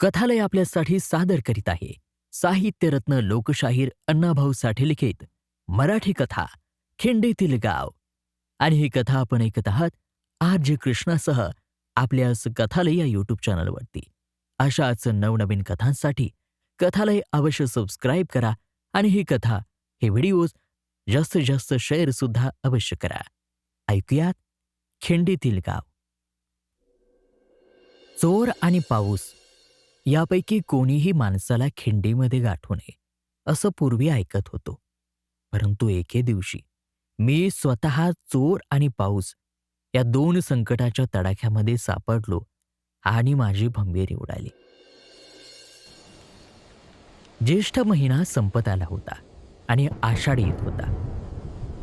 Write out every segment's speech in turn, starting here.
कथालय आपल्यासाठी सादर करीत आहे. साहित्यरत्न लोकशाहीर अण्णाभाऊ साठे लिखित मराठी कथा खिंडीतील गाव. आणि ही कथा आपण ऐकत आहात आर जे कृष्णासह आपल्याच कथालय या यूट्यूब चॅनलवरती अशाच नवनवीन कथांसाठी कथालय अवश्य सबस्क्राईब करा आणि ही कथा हे व्हिडिओज जास्तीत जास्त शेअर सुद्धा अवश्य करा. ऐकूयात खिंडीतील गाव. चोर आणि पाऊस यापैकी कोणीही माणसाला खिंडीमध्ये गाठू नये असं पूर्वी ऐकत होतो. परंतु एके दिवशी मी स्वतः चोर आणि पाऊस या दोन संकटाच्या तडाख्यामध्ये सापडलो आणि माझी भंबीरी उडाली. ज्येष्ठ महिना संपत आला होता आणि आषाढ येत होता.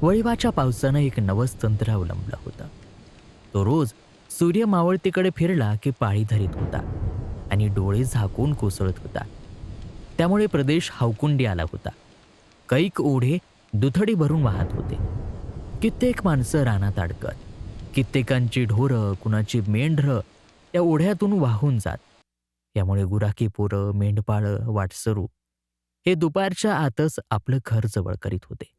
वळीवाच्या पावसानं एक नवस तंत्र अवलंबलं होतं. तो रोज सूर्य मावळतीकडे फिरला की पाळी धरीत होता. आणि डोळे झाकून कोसळत होता. त्यामुळे प्रदेश हावकुंडी आला होता. कैक ओढे दुथडी भरून वाहत होते. कित्येक माणसं रानात अडकत कित्येकांची ढोरं कुणाची मेंढरं या ओढ्यातून वाहून जात. यामुळे गुराखी पोरं मेंढपाळं वाटसरू हे दुपारच्या आतच आपलं घर जवळ करीत होते.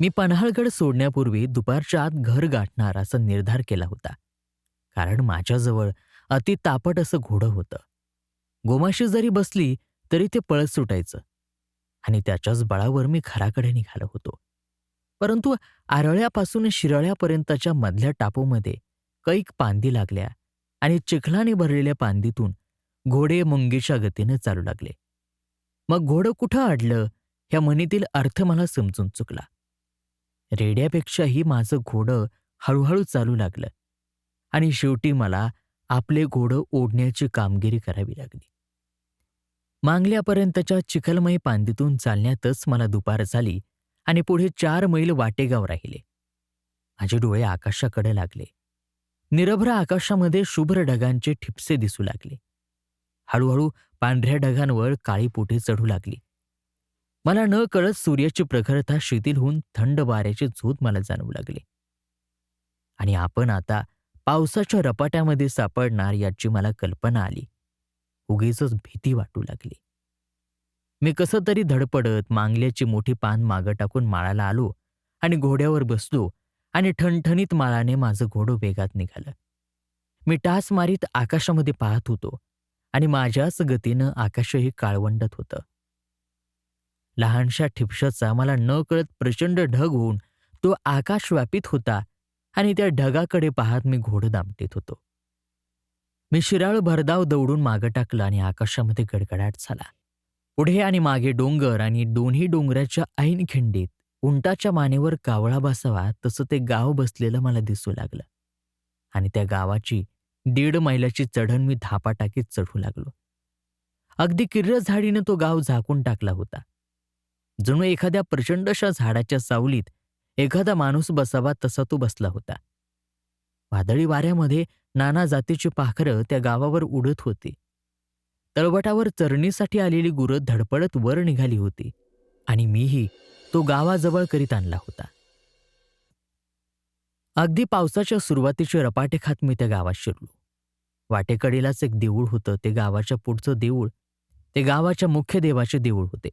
मी पन्हाळगड सोडण्यापूर्वी दुपारच्या आत घर गाठणार असा निर्धार केला होता. कारण माझ्याजवळ अति तापट असं घोडं होतं. गोमाशी जरी बसली तरी ते पळत सुटायचं. आणि त्याच्याच बळावर मी घराकडे निघालो होतो. परंतु आरळ्यापासून शिरळ्यापर्यंतच्या मधल्या टापूमध्ये कैक पांदी लागल्या आणि चिखलाने भरलेल्या पांदीतून घोडे मुंगीच्या गतीनं चालू लागले. मग घोडं कुठं अडलं ह्या म्हणीतील अर्थ मला समजून चुकला. रेड्यापेक्षाही माझं घोडं हळूहळू चालू लागलं. आणि शेवटी मला आपले घोडं ओढण्याची कामगिरी करावी लागली. मांगल्यापर्यंतच्या चिखलमय पांदीतून चालण्यातच मला दुपार झाली आणि पुढे चार मैल वाटेगाव राहिले. माझे डोळे आकाशाकडे लागले. निरभ्र आकाशामध्ये शुभ्र ढगांचे ठिपसे दिसू लागले. हळूहळू पांढऱ्या ढगांवर काळी पोटे चढू लागली. मला न कळत सूर्याची प्रखरता शिथिल होऊन थंड वाऱ्याचे झोत मला जाणवू लागले. आणि आपण आता पावसाच्या रपाट्यामध्ये सापडणार याची मला कल्पना आली. उगीच भीती वाटू लागली. मी कसं तरी धडपडत मांगल्याची मोठी पान मागं टाकून माळाला आलो आणि घोड्यावर बसलो आणि ठणठणीत माळाने माझं घोडं वेगात निघालं. मी टास मारीत आकाशामध्ये पाहत होतो आणि माझ्याच गतीनं आकाशही काळवंडत होतं. लहानशा ठिपशाचा मला न कळत प्रचंड ढग होऊन तो आकाश व्यापित होता आणि त्या ढगाकडे पाहत मी घोडं दामटीत होतो. मी शिराळ भरधाव दौडून मागं टाकलं आणि आकाशामध्ये गडगडाट झाला. पुढे आणि मागे डोंगर आणि दोन्ही डोंगराच्या ऐन खिंडीत उंटाच्या मानेवर कावळा बसावा तसं ते गाव बसलेलं मला दिसू लागलं. आणि त्या गावाची दीड मैलाची चढण मी धापा टाकीत चढू लागलो. अगदी किर्र झाडीनं तो गाव झाकून टाकला होता. जणू एखाद्या प्रचंडशा झाडाच्या सावलीत एखादा माणूस बसावा तसा तो बसला होता. वादळी वाऱ्यामध्ये नाना जातीची पाखरं त्या गावावर उडत होती. तळवटावर चरणीसाठी आलेली गुरं धडपडत वर निघाली होती आणि मीही तो गावाजवळ करीत आणला होता. अगदी पावसाच्या सुरुवातीचे रपाटे खात मी त्या गावात शिरलो. वाटेकडीलाच एक देऊळ होतं ते गावाच्या पुढचं देऊळ ते गावाच्या मुख्य देवाचे देऊळ होते.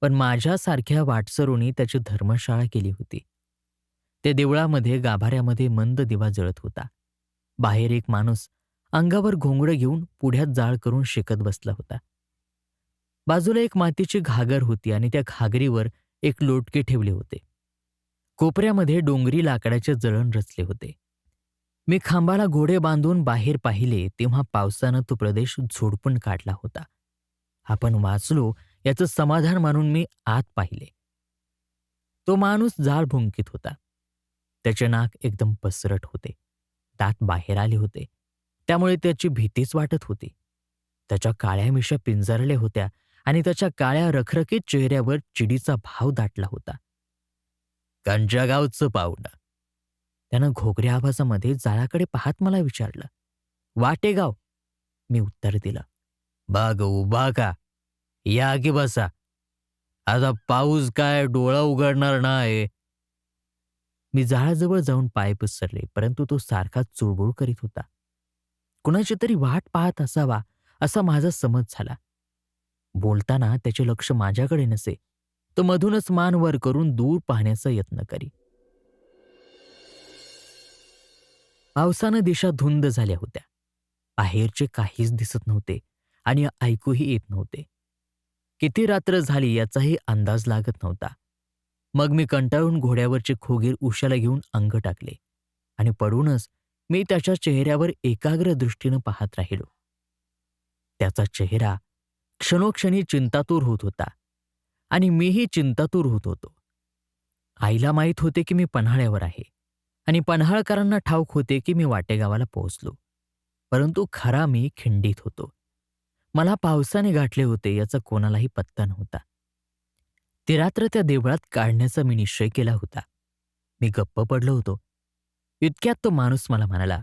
पण माझ्यासारख्या वाटसरूनी त्याची धर्मशाळा केली होती. त्या देवळामध्ये गाभाऱ्यामध्ये मंद दिवा जळत होता. बाहेर एक माणूस अंगावर घोंगडं घेऊन पुढ्यात जाळ करून शेकत बसला होता. बाजूला एक मातीची घागर होती आणि त्या घागरीवर एक लोटके ठेवले होते. कोपऱ्यामध्ये डोंगरी लाकडाचे जळण रचले होते. मी खांबाला घोडे बांधून बाहेर पाहिले तेव्हा पावसानं तो प्रदेश झोडपून काढला होता. आपण वाचलो याचं समाधान मानून मी आत पाहिले. तो माणूस जाळ भुंकीत होता. त्याचे नाक एकदम पसरट होते. दात बाहेर आले होते. त्यामुळे त्याची भीतीच वाटत होती. त्याच्या काळ्या मिशा पिंजरल्या होत्या आणि त्याच्या काळ्या रखरखीत चेहऱ्यावर चिडीचा भाव दाटला होता. कंच्या गावचं पाहुणं. त्यानं घोगऱ्या आवाजामध्ये जाळाकडे पाहत मला विचारलं वाटेगाव. मी उत्तर दिलं बाग उभा का? या की बसा. आता पाऊस काय डोळा उघडणार नाही मी जाळाजवळ जाऊन पाय पसरले परंतु तो सारखा चुळबुळ करीत होता. कुणाची तरी वाट पाहत असावा असा माझा समज झाला. बोलताना त्याचे लक्ष माझ्याकडे नसे तो मधूनच मान वर करून दूर पाहण्याचा यत्न करी. पावसानं दिशा धुंद झाल्या होत्या. बाहेरचे काहीच दिसत नव्हते आणि ऐकूही येत नव्हते. किती रात्र झाली याचाही अंदाज लागत नव्हता. मग मी कंटाळून घोड्यावरचे खोगीर उशाला घेऊन अंग टाकले आणि पडूनच मी त्याच्या चेहऱ्यावर एकाग्र दृष्टीनं पाहत राहिलो. त्याचा चेहरा क्षणोक्षणी चिंतातूर होत होता आणि मीही चिंतातूर होत होतो. आईला माहीत होते की मी पन्हाळ्यावर आहे आणि पन्हाळकरांना ठाऊक होते की मी वाटेगावाला पोहोचलो. परंतु खरा मी खिंडीत होतो. मला पावसाने गाठले होते याचा कोणालाही पत्ता नव्हता. ती रात्र त्या देवळात काढण्याचा मी निश्चय केला होता. मी गप्प पडलो होतो. इतक्यात तो माणूस मला म्हणाला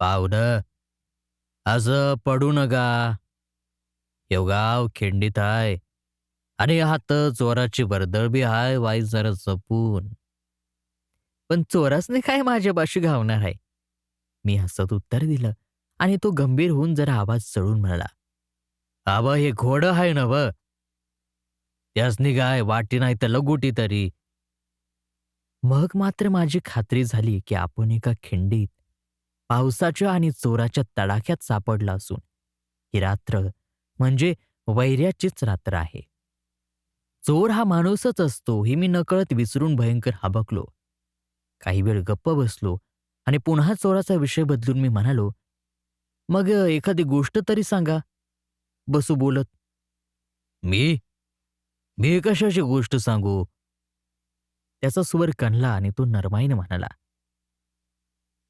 पावड आज पडू नका. गाव खिंडीत आहे आणि हात चोराची वर्दळ बी हाय वाई जरा जपून. पण चोरासने काय माझ्यापाशी घावणार आहे? मी हसत उत्तर दिलं आणि तो गंभीर होऊन जरा आवाज चढून म्हणाला आबा हे घोडं आहे ना व त्यासनी काय वाटी नाही तर लगोटी तरी. मग मात्र माझी खात्री झाली की आपण एका खिंडीत पावसाच्या आणि चोराच्या तडाख्यात सापडला असून ही रात्र म्हणजे वैर्याचीच रात्र आहे. चोर हा माणूसच असतो हे मी नकळत विसरून भयंकर हाबकलो. काही वेळ गप्प बसलो आणि पुन्हा चोराचा विषय बदलून मी म्हणालो मग एखादी गोष्ट तरी सांगा. बसू बोलत. मी? मी कशाची गोष्ट सांगू? त्याचा स्वर कणला आणि तो नरमाईने म्हणाला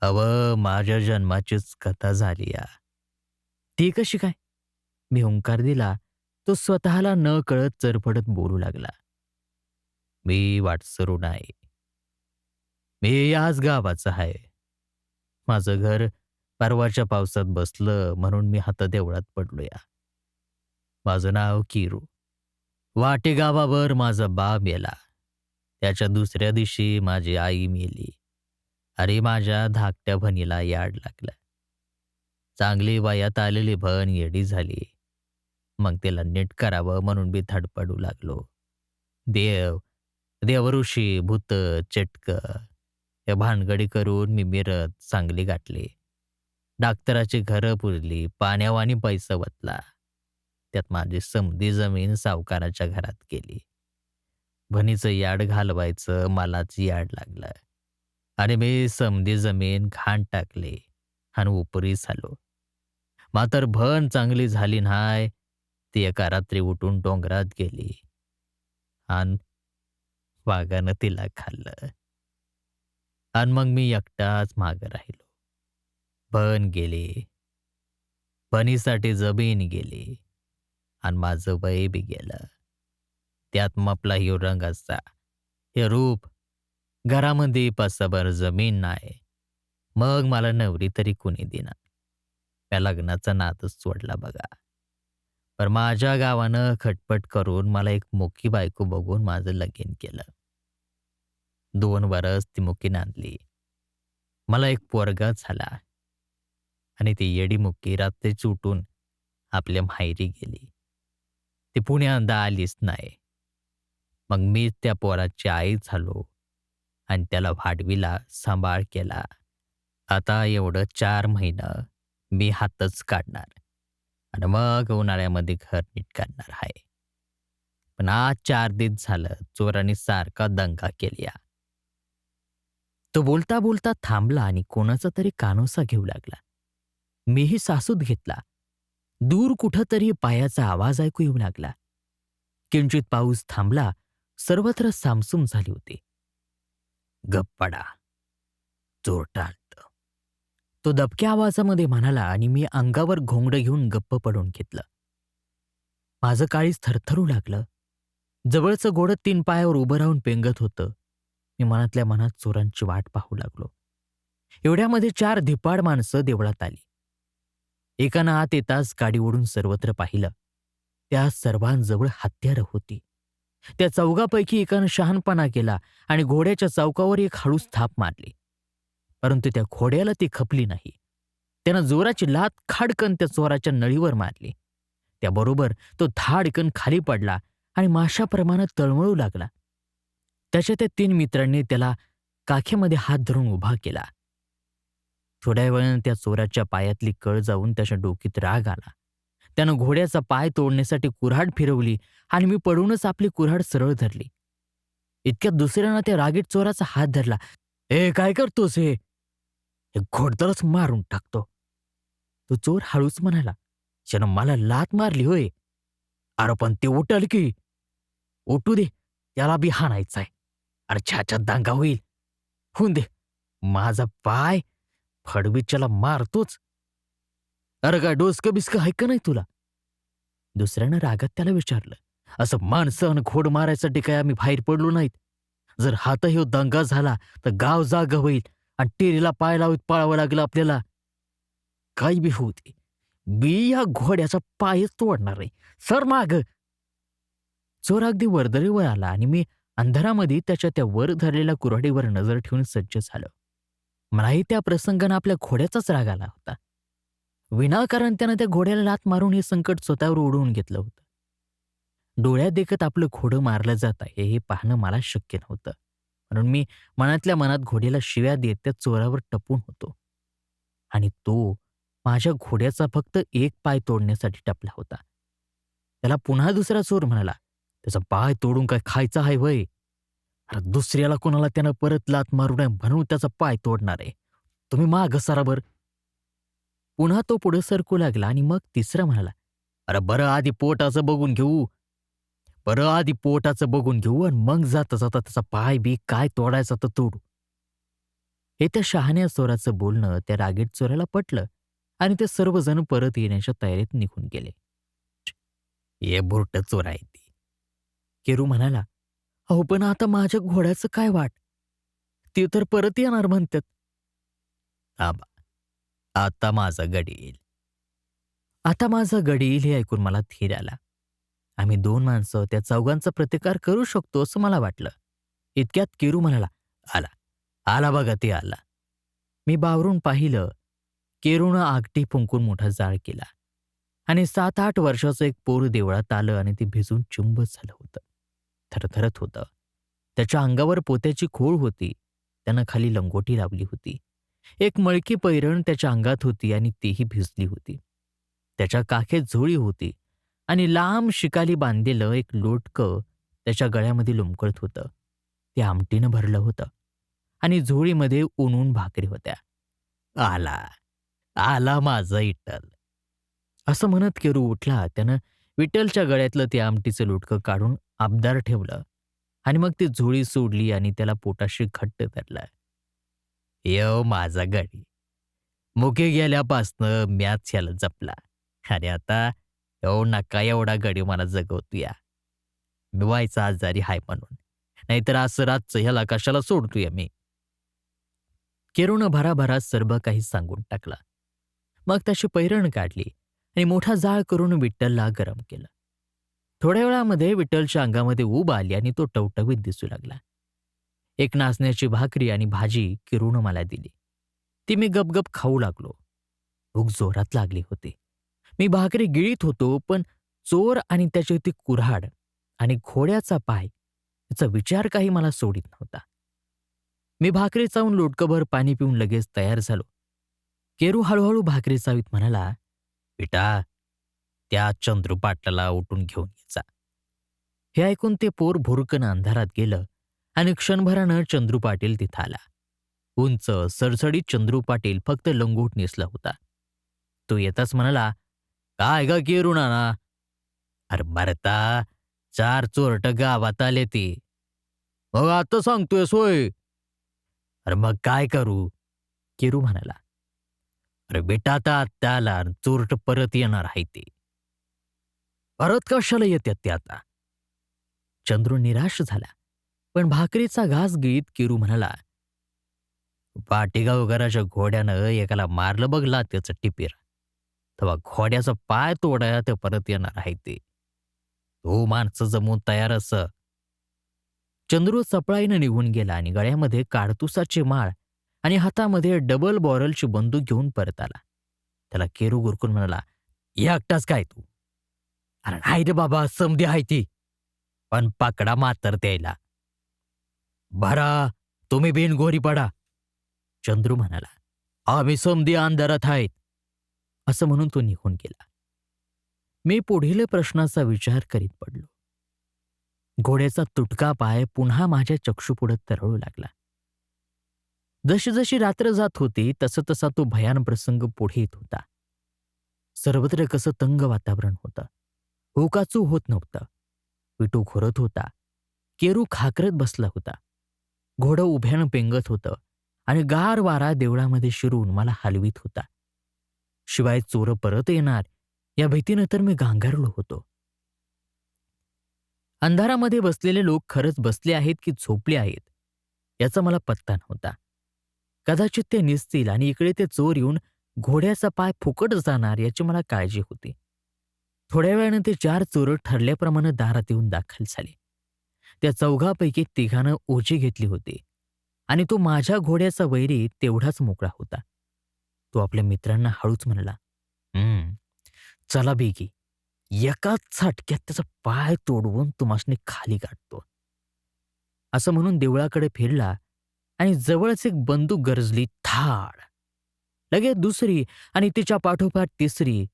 अव माझ्या जन्माचीच कथा झाली या. ती कशी काय? मी हुंकार दिला तो स्वतःला न कळत चरफडत बोलू लागला मी वाटसरू नाही. मी याच गावाचा आहे. माझं घर परवाच्या पावसात बसलं म्हणून मी हातात देवळात पडलो या माझं नाव किरू. वाटे गावावर माझा बाप मेला त्याच्या दुसऱ्या दिवशी माझी आई मेली. अरे माझ्या धाकट्या भणीला याड लागलं. चांगली वयात आलेली भण येडी झाली. मग तिला नीट करावं म्हणून मी धडपडू लागलो. देव देवऋषी भूत चटक या भानगडी करून मी मिरत चांगली गाठली. डाक्टराची घरं पुरली पाण्यावानी पैसा वतला. त्यात माझी समधी जमीन सावकाराच्या घरात गेली. भनीचं याड घालवायचं मलाच याड लागलं. आणि मी समधी जमीन घाण टाकली आणि उपरी झालो. मात्र भन चांगली झाली नाही ती एका रात्री उठून डोंगरात गेली. आणि वाघानं तिला खाल्लं. आणि मग मी एकटाच मागं राहिलो. बन गेली. बनीसाठी जमीन गेली. आणि माझं वय बी गेलं. त्यात मपला ह्यो असा हे रूप घरामध्ये पासाभर जमीन नाही. मग मला नवरी तरी कुणी देणार? त्या लग्नाचा नातच सोडला बघा. पण माझ्या गावानं खटपट करून मला एक मोकी बायको बघून माझं लगीन केलं. दोन वरस ती मुकी नांदली मला एक पोरगा झाला. आणि ती येडी मुक्की रात्रीच उठून आपल्या माहेरी गेली. ती पुण्यांदा आलीच नाही. मग मी त्या पोराची आई झालो आणि त्याला वाढवीला सांभाळ केला. आता एवढं चार महिनं मी हातच काढणार आणि मग उन्हाळ्यामध्ये घर नीट काढणार आहे. पण आज चार दिवस झालं चोरांनी सारखा दंगा केल्या तो बोलता बोलता थांबला आणि कोणाचा तरी कानोसा घेऊ लागला. मीही सासूत घेतला. दूर कुठंतरी पायाचा आवाज ऐकू येऊ लागला. किंचित पाऊस थांबला सर्वत्र सामसूम झाली होती. गप्पडा चोरटाळत तो दबक्या आवाजामध्ये म्हणाला आणि मी अंगावर घोंगडं घेऊन गप्प पडून घेतलं. माझं काळीच थरथरू लागलं. जवळचं गोडत तीन पायावर उभं राहून पेंगत होतं. मी मनातल्या मनात चोरांची वाट पाहू लागलो. एवढ्यामध्ये चार धिपाड माणसं देवळात आली. एकानं आत येताच गाडी ओढून सर्वत्र पाहिलं. त्या सर्वांजवळ हत्यारं होती. त्या चौघापैकी एकानं शहाणपणा केला आणि घोड्याच्या चौकावर एक हळू थाप मारली. परंतु त्या घोड्याला ती खपली नाही. त्यानं जोराची लात खाडकन त्या चोराच्या नळीवर मारली. त्याबरोबर तो धाडकन खाली पडला आणि माशाप्रमाणे तळमळू लागला. त्याच्या त्या तीन मित्रांनी त्याला काखेमध्ये हात धरून उभा केला. थोड्या वेळानं त्या चोराच्या पायातली कळ जाऊन त्याच्या डोकीत राग आला. त्यानं घोड्याचा पाय तोडण्यासाठी कुऱ्हाड फिरवली आणि मी पडूनच आपली कुऱ्हाड सरळ धरली. इतक्यात दुसऱ्यानं त्या रागीट चोराचा हात धरला. ए काय करतोस हे? घोडदळच घोडदरच मारून टाकतो. तो चोर हळूच म्हणाला त्यानं मला लात मारली होय. अरे पण ते उठल की. उठू दे त्याला बी हाणायचाय. अरे छाछात दांगा होईल. होऊन दे. माझा पाय फडवीच्याला मारतोच. अरे काय डोसकं बिस्क आहे का नाही तुला? दुसऱ्यानं रागात त्याला विचारलं. असं माणसं आणि घोड मारायसाठी काय आम्ही बाहेर पडलो नाहीत? जर हातही हो दंगा झाला तर गाव जाग होईल आणि टेरीला पाय लावत पाळावं लागलं आपल्याला. काही बी होऊ दे. मी या घोड्याचा पायच तोडणार नाही. सर माग. चोर अगदी वर्दळीवर आला आणि मी अंधारामध्ये त्याच्या त्या वर धरलेल्या कुऱ्हाडीवर नजर ठेवून सज्ज झालो. मलाही त्या प्रसंगानं आपल्या घोड्याचाच राग आला होता. विनाकारण त्यानं त्या घोड्याला लात मारून हे संकट स्वतःवर ओढवून घेतलं होतं. डोळ्यात देखत आपलं घोडं मारलं जात आहे हे पाहणं मला शक्य नव्हतं. म्हणून मी मनातल्या मनात घोड्याला शिव्या देत त्या चोरावर टपून होतो. आणि तो माझ्या घोड्याचा फक्त एक पाय तोडण्यासाठी टपला होता. त्याला पुन्हा दुसरा चोर म्हणाला त्याचा पाय तोडून काय खायचा आहे वय? अरे दुसऱ्याला कोणाला त्यानं परत लात मारू नये म्हणून त्याचा पाय तोडणार. आहे तुम्ही माग सराबर पुन्हा तो पुढे सरकू लागला आणि मग तिसरा म्हणाला अरे बरं आधी पोटाचं बघून घेऊ. बरं आधी पोटाचं बघून घेऊ आणि मग जाता जाता त्याचा पाय बी काय तोडायचा तर तोडू. हे त्या शहाण्या चोराचं बोलणं त्या रागीट चोराला पटलं आणि ते सर्वजण परत येण्याच्या तयारीत निघून गेले. ये बुरट चोर आहे ती. केरू म्हणाला अहो पण आता माझ्या घोड्याचं काय वाट? ते तर परत येणार म्हणतात. थांबा. आता माझा गडी येईल. आता माझा गडी येईल हे ऐकून मला धीर आला. आम्ही दोन माणसं त्या चौघांचा प्रतिकार करू शकतो असं मला वाटलं. इतक्यात केरू म्हणाला आला. आला बघा ते आला. मी बावरून पाहिलं केरूनं आगटी फुंकून मोठा जाळ केला. आणि सात आठ वर्षाचं एक पोर देवळात आलं आणि ते भिजून चुंब झालं होतं. थरथरत होतं. त्याच्या अंगावर पोत्याची खोळ होती. त्यानं खाली लंगोटी लावली होती. एक मळकी पैरण त्याच्या अंगात होती आणि तीही भिजली होती. त्याच्या काखेत झोळी होती आणि लांब शिकाली बांधलेलं एक लोटकं त्याच्या गळ्यामध्ये लुमकळत होतं. ते आमटीनं भरलं होतं आणि झोळीमध्ये ऊनून भाकरी होत्या. आला आला माझा इटल. असं म्हणत केरू उठला. त्यानं विठ्ठलच्या गळ्यातलं ते आमटीचं लोटकं काढून आबदार ठेवलं आणि मग ती झोळी सोडली आणि त्याला पोटाशी घट्ट धरला. येव माझा गडी. मुके गेल्यापासनं म्याच ह्याला जपला. आणि आता एव नका एवढा गडी मला जगवतूया. मी व्हायचा आजारी हाय म्हणून. नाहीतर असं रातचं ह्याला कशाला सोडतोय मी? केरूनं भराभरा सर्व काही सांगून टाकला. मग त्याची पैरण काढली. आणि मोठा जाळ करून विठ्ठलला गरम केलं. थोड्या वेळामध्ये विठ्ठलच्या अंगामध्ये ऊब आली आणि तो टवटवीत दिसू लागला. एक नाचण्याची भाकरी आणि भाजी किरून मला दिली. ती मी गपगप खाऊ लागलो. भूक जोरात लागली होती. मी भाकरी गिळीत होतो पण चोर आणि त्याची ती कुऱ्हाड आणि घोड्याचा पाय याचा विचार काही मला सोडित नव्हता. मी भाकरी चावून लोटकभर पाणी पिऊन लगेच तयार झालो. केरू हळूहळू भाकरी चावीत म्हणाला बेटा त्या चंद्रू पाटलाला उठून घेऊन यायचा हे ऐकून ते पोर भुरकन अंधारात गेलं आणि क्षणभरानं चंद्रू पाटील तिथं आला. उंच सरसडीत चंद्रू पाटील फक्त लंगूट नेसला होता. तो येताच म्हणाला काय ग की नाना? अरे मरता चार चोरट गावात आले ते. मग आता सांगतोय सोय अरे मग काय करू? केरू म्हणाला. अरे बेटा आता त्याला चोरट परत येणार आहे ते. परत कशाला येतात ते आता? चंद्रू निराश झाला पण भाकरीचा घास गीत किरू म्हणाला पाटेगाव घराच्या घोड्यानं एकाला मारलं बघला त्याचं टिपीर. तेव्हा घोड्याचा पाय तोडाया ते परत येणार आहे ते. तो माणसं जमून तयार अस. चंद्रू चपळाईनं निघून गेला आणि गळ्यामध्ये काडतुसाची माळ आणि हातामध्ये डबल बॉरलची बंदूक घेऊन परत आला. त्याला केरू गुरकून म्हणाला एकटाच काय तू? अरे नाही रे बाबा समधी आहे ती. पण पाकडा मातर द्यायला भरा तुम्ही बिन गोरी पडा. चंद्रू म्हणाला आम्ही समधी अंधारात आहेत. असं म्हणून तो निघून गेला. मी पुढील प्रश्नाचा विचार करीत पडलो. घोड्याचा तुटका पाय पुन्हा माझ्या चक्षुपुढं तरळू लागला. जशीजशी रात्र जात होती तसं तसा तो भयान प्रसंग पुढे येत होता. सर्वत्र कसं तंग वातावरण होतं. होकाचू होत नव्हतं. विटू घोरत होता. केरू खाकरत बसला होता. घोडं उभ्यानं पेंगत होतं आणि गार वारा देवळामध्ये शिरून मला हलवीत होता. शिवाय चोर परत येणार या भीतीनं तर मी गांगारलो होतो. अंधारामध्ये बसलेले लोक खरंच बसले आहेत की झोपले आहेत याचा मला पत्ता नव्हता. कदाचित ते निसतील आणि इकडे ते चोर येऊन घोड्याचा पाय फुकट जाणार याची मला काळजी होती. थोड्या वेळानं ते चार चोर ठरल्याप्रमाणे दारात येऊन दाखल झाले. त्या चौघापैकी तिघानं ओझी घेतली होती आणि तो माझ्या घोड्याचा वैरी तेवढाच मोकळा होता. तो आपल्या मित्रांना हळूच म्हणाला हम्म चला बेगी एकाच झटक्यात त्याचा पाय तोडवून तुमासने खाली काढतो असं म्हणून देवळाकडे फिरला आणि जवळच एक बंदूक गरजली थाड लगेच दुसरी आणि तिच्या पाठोपाठ तिसरी.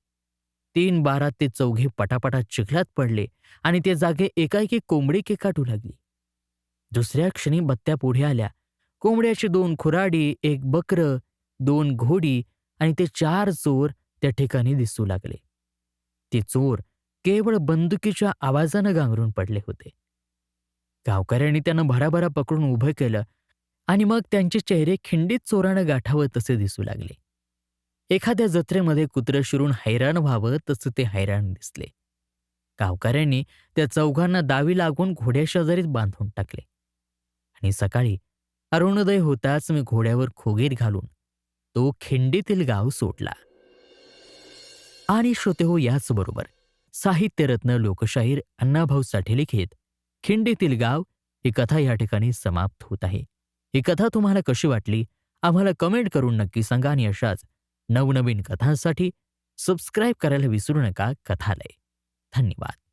तीन बारात ते चौघे पटापटा चिखलात पडले आणि ते जागे एकाएकी कोंबडी केकाटू लागली. दुसऱ्या क्षणी बत्त्या पुढे आल्या. कोंबड्याची दोन खुराडी एक बकर दोन घोडी आणि ते चार चोर त्या ठिकाणी दिसू लागले. ते चोर केवळ बंदुकीच्या आवाजानं गांगरून पडले होते. गावकऱ्यांनी त्यांना भराभरा पकडून उभं केलं आणि मग त्यांचे चेहरे खिंडीत चोरानं गाठावं तसे दिसू लागले. एखाद्या जत्रेमध्ये कुत्रं शिरून हैराण व्हावं तसं ते हैराण दिसले. गावकऱ्यांनी त्या चौघांना दावी लागून घोड्याशेजारीच बांधून टाकले. आणि सकाळी अरुणोदय होताच मी घोड्यावर खोगीर घालून तो खिंडीतील गाव सोडला. आणि श्रोते हो याचबरोबर साहित्यरत्न लोकशाहीर अण्णाभाऊ साठे लिखित खिंडीतील गाव ही कथा या ठिकाणी समाप्त होत आहे. ही कथा तुम्हाला कशी वाटली? आम्हाला कमेंट करून नक्की सांगा आणि अशाच नवनवीन कथांसाठी सबस्क्राईब करायला विसरू नका कथालय. धन्यवाद.